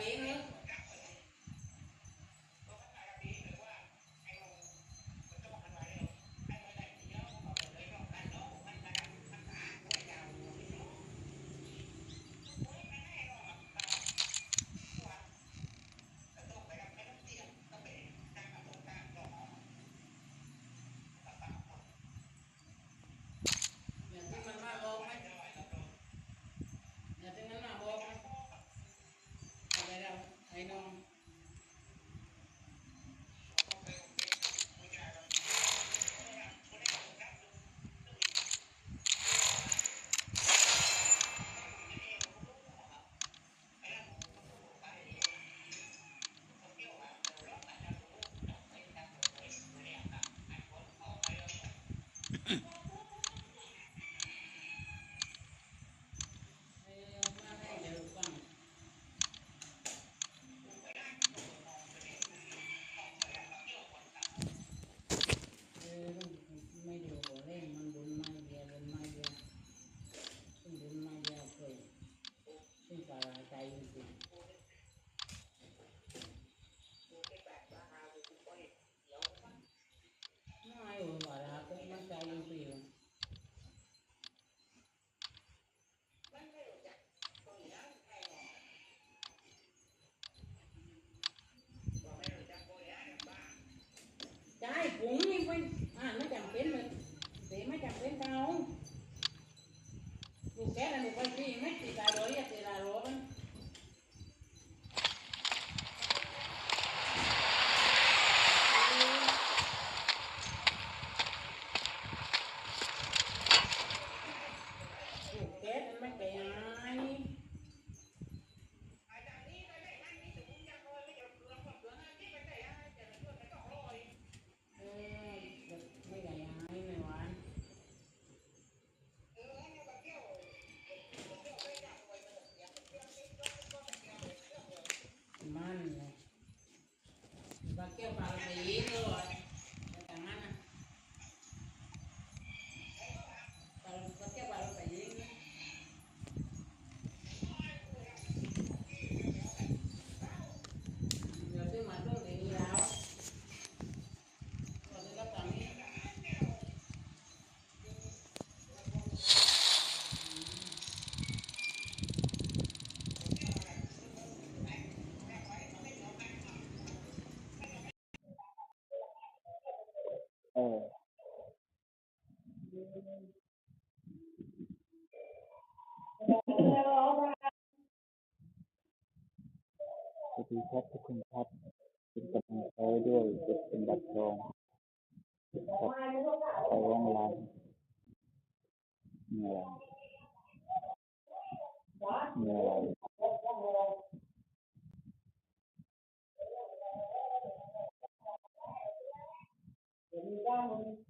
también es Tú quieres, no puedes me quitar hoy. के पालन สวัสดีครับทุกคนครับเป็นกำลังใจด้วยกดเป็นบัตรทองครับไปว่องไลน์เมื่อไรเมื่อไรเ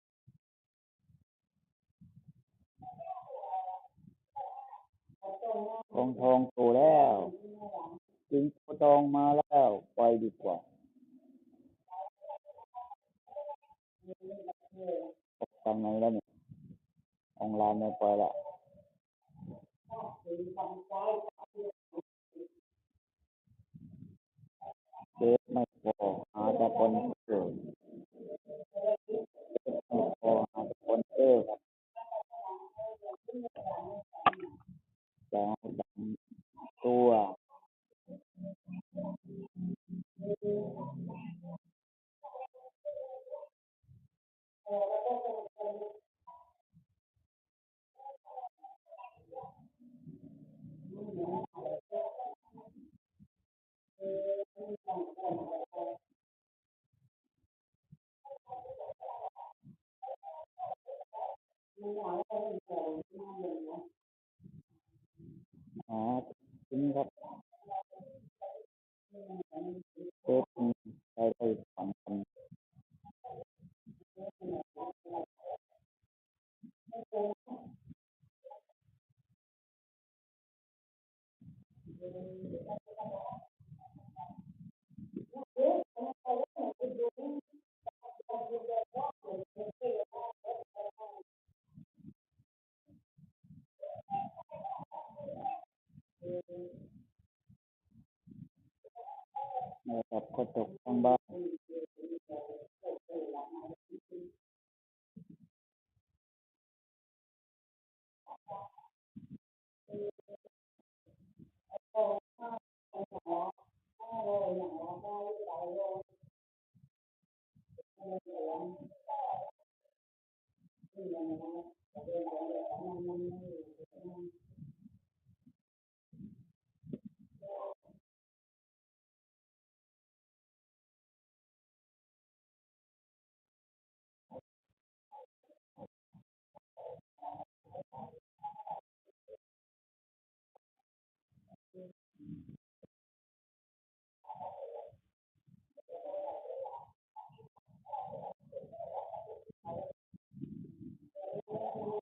ทองทองโตแล้วจึงโตทองมาแล้วไปดีกว่าออกทางไหนแล้วเนี่ยออนไลน์ไม่ไปละเดทไม่พอหาแต่คนเกิดเดทไม่พอหาแต่คน 去年我们，我就来了，然后他们有，他们。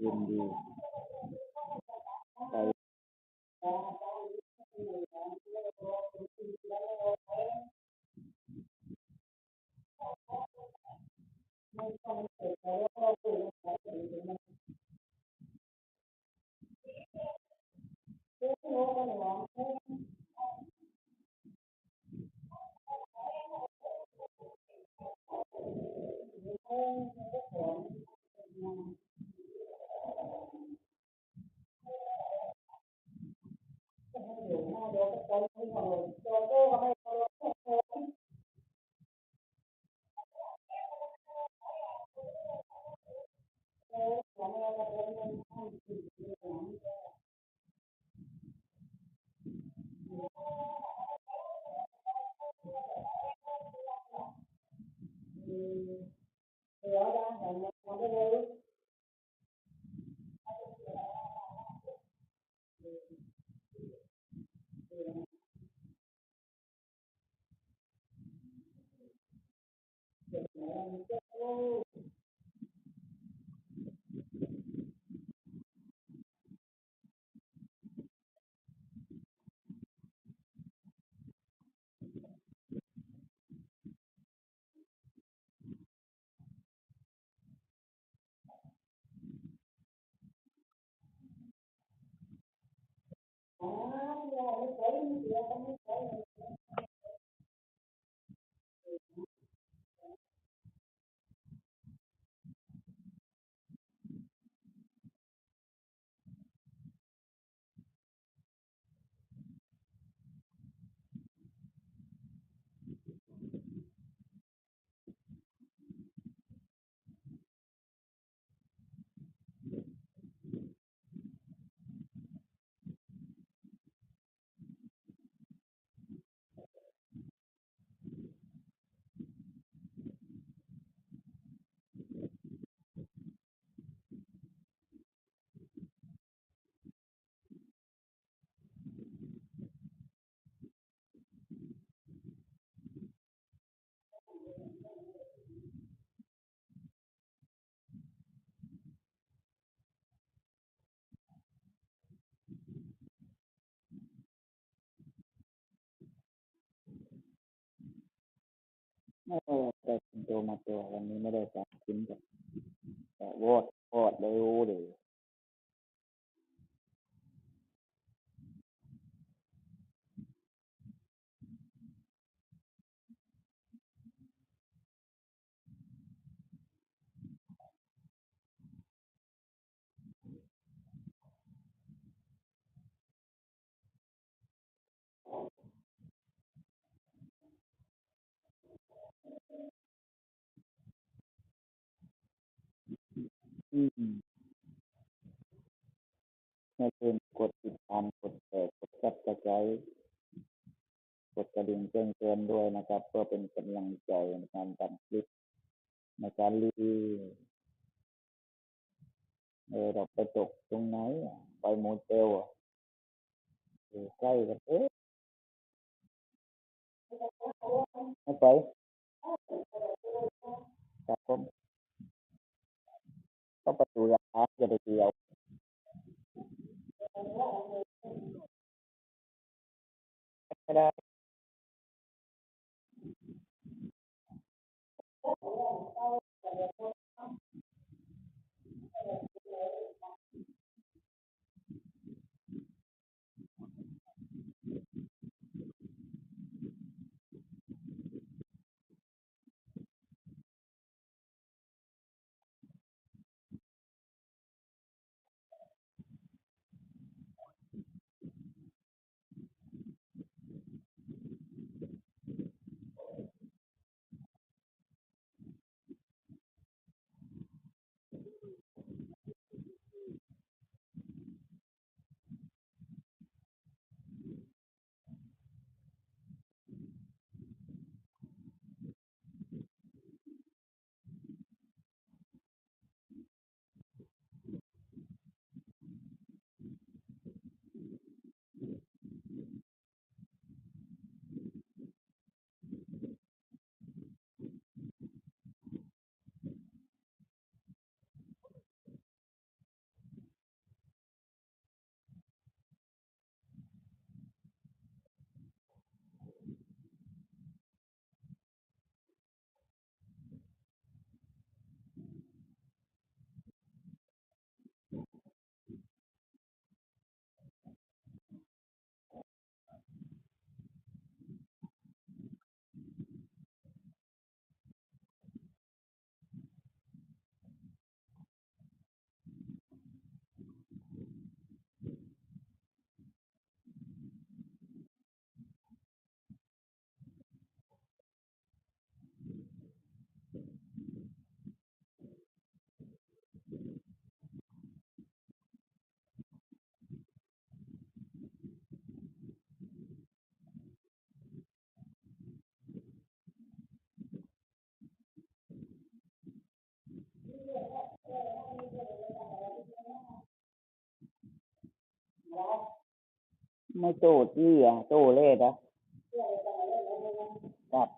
ยินดี 哎呀，我怀孕了，还没怀孕。哦，在成都嘛对吧？ราจะเป็ อืมไม่ลืมกดติดตาม กดแชร์ กดซับสไครต์กดกระดิ่งแจ้งเตือนด้วยนะครับ เพื่อเป็นกำลังใจในการทำคลิป ในการรีวิวเออเราไปตกตรงไหนอะไปโมเตลอะเออใกล้กันเอ๊ะไม่ไปครับผมก็ประตูร้านจะได้เดียวไม่ได้ ไม่โตที่อะโตเล่อะครับ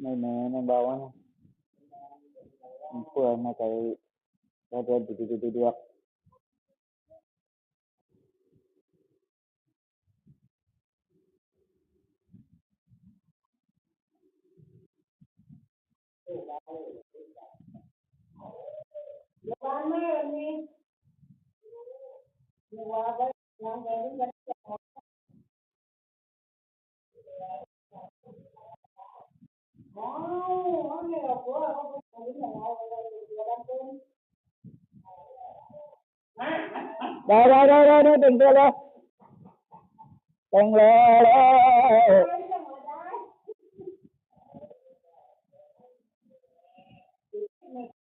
ไม่แน่ไม่เบานะเปื่อยมาใจเราเดินดูดูดูดู எல்லாமே வந்து நாங்கள் எதுவும் கட்டிக்க மாட்டோம் உங்களோட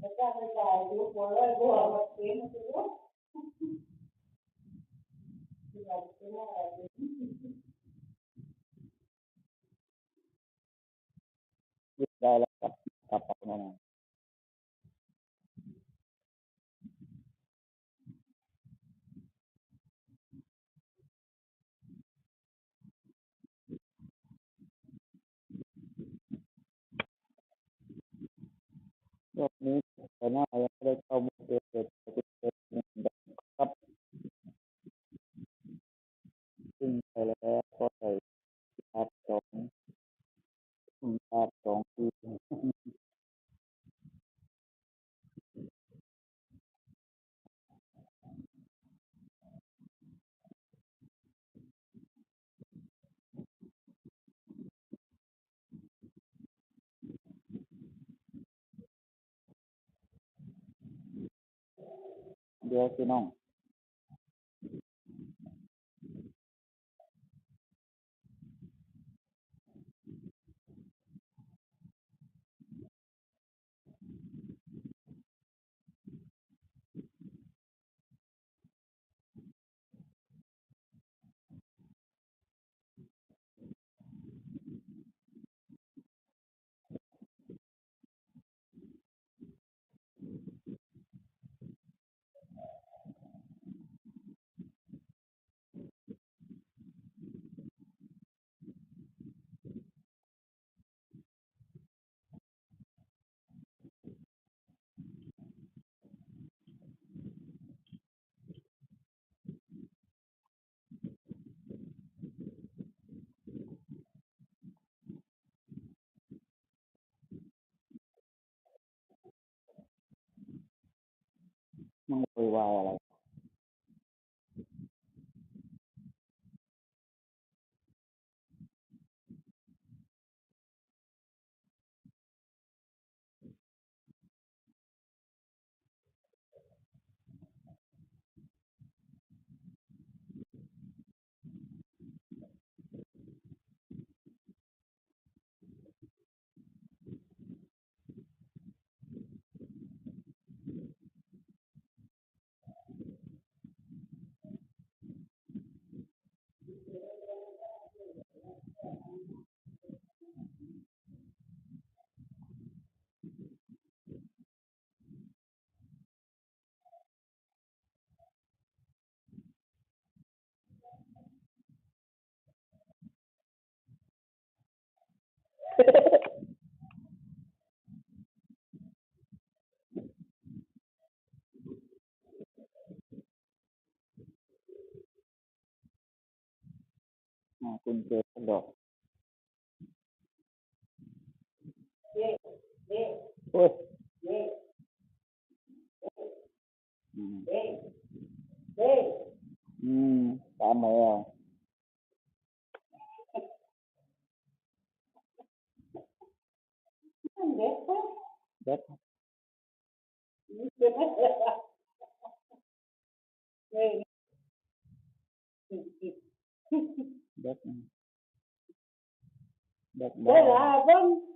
แล้วก็ไปจ่ายดูบัวเลยบัวมาเต็มตัวยึดได้แล้วกับกับไปแน่นอนรอบนี้ แต่หน้ายังไม่ได้เข้ามาเดือดเกิดเดือดเดือดหนึ่งแบบครับ ซึ่งไปแล้วก็ใส่ภาพสองภาพสองทีเดี๋ยวสิน้องมึง do S não. no voy Oh. Ừ. Ừ, ba mẹ à. Đẹp không? Đẹp Đẹp Đẹp Đẹp Đẹp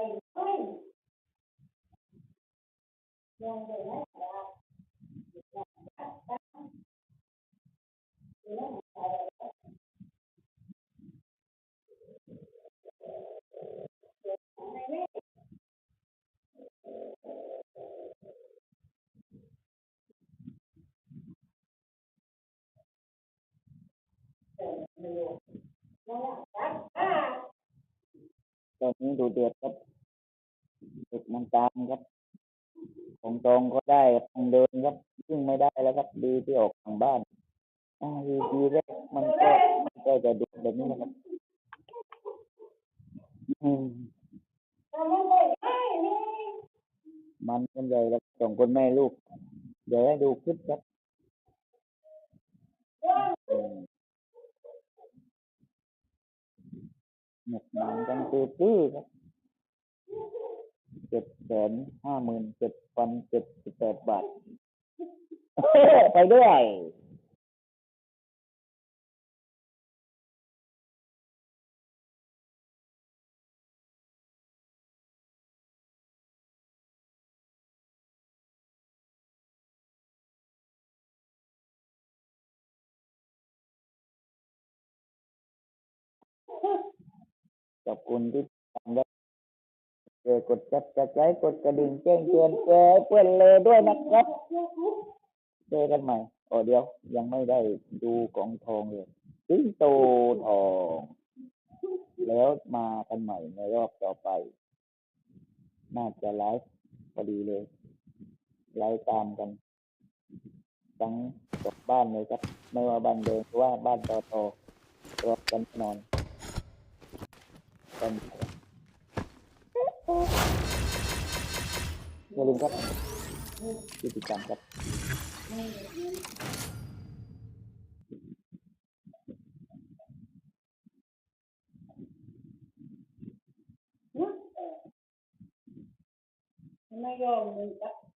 Tiền quên Nhân về hết là Việc làm các tám Thì nó một thời đại Rồi, tụi tuyệt cấp ด็กเฮ้ยเด็ดอืมเด็ดเวลาบ้างตอนนี้ดูเดือดครับเด็กมันตามครับของตรงก็ได้ทางเดินครับซึ่งไม่ได้แล้วครับดีที่ออกทางบ้านอ่าดีดีแรกมันก็มันก็จะดุแบบนี้นะครับอืมมันกันใหญ่ครับสองคนแม่ลูกเดี๋ยวให้ดูคลิปครับหมกหนังกันตื้อๆครับ เจ็ดแสนห้าหมื่นเจ็ดพันเจ็ดสิบแปดบาทไปด้วยขอบคุณที่ทำครั บเจอกดจับจะใจกดกระดิ่งแจ้งเตือนเจอเพื่อนเลยด้วยนะครับเจอกันใหม่โอ้เดี๋ยว ยังไม่ได้ดูของทองเลยสิงโตทอง แล้วมากันใหม่ในรอบต่อไป น่าจะไลฟ์พอดีเลยไลฟ์ตามกันทั้งสองบ้านเลยครับ ไม่ว่าบ้านเดิมหรือว่าบ้านต่อต่อรอกันแน่นอนกัน อย่าลืมครับติดตามครับไม่ยอมเลยครับ